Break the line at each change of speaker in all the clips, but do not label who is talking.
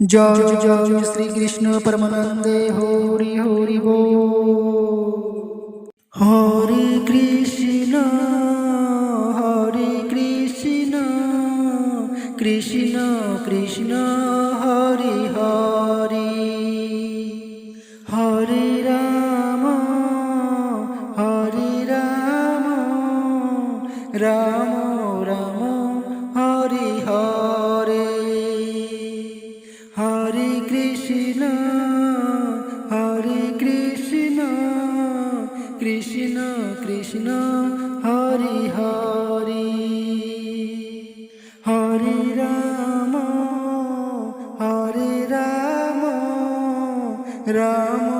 জয় জয় শ্রীকৃষ্ণ পরমানন্দে হরি হরি বো হরে কৃষ্ণ হরে কৃষ্ণ কৃষ্ণ কৃষ্ণ হরে হরে রাম হরে রাম রাম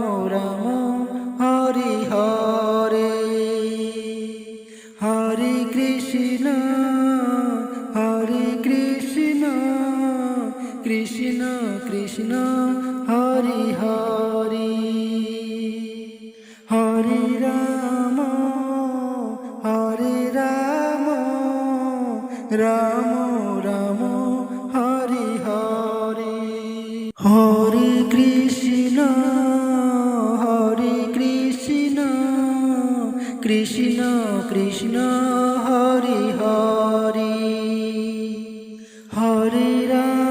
হরে রাম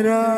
হরে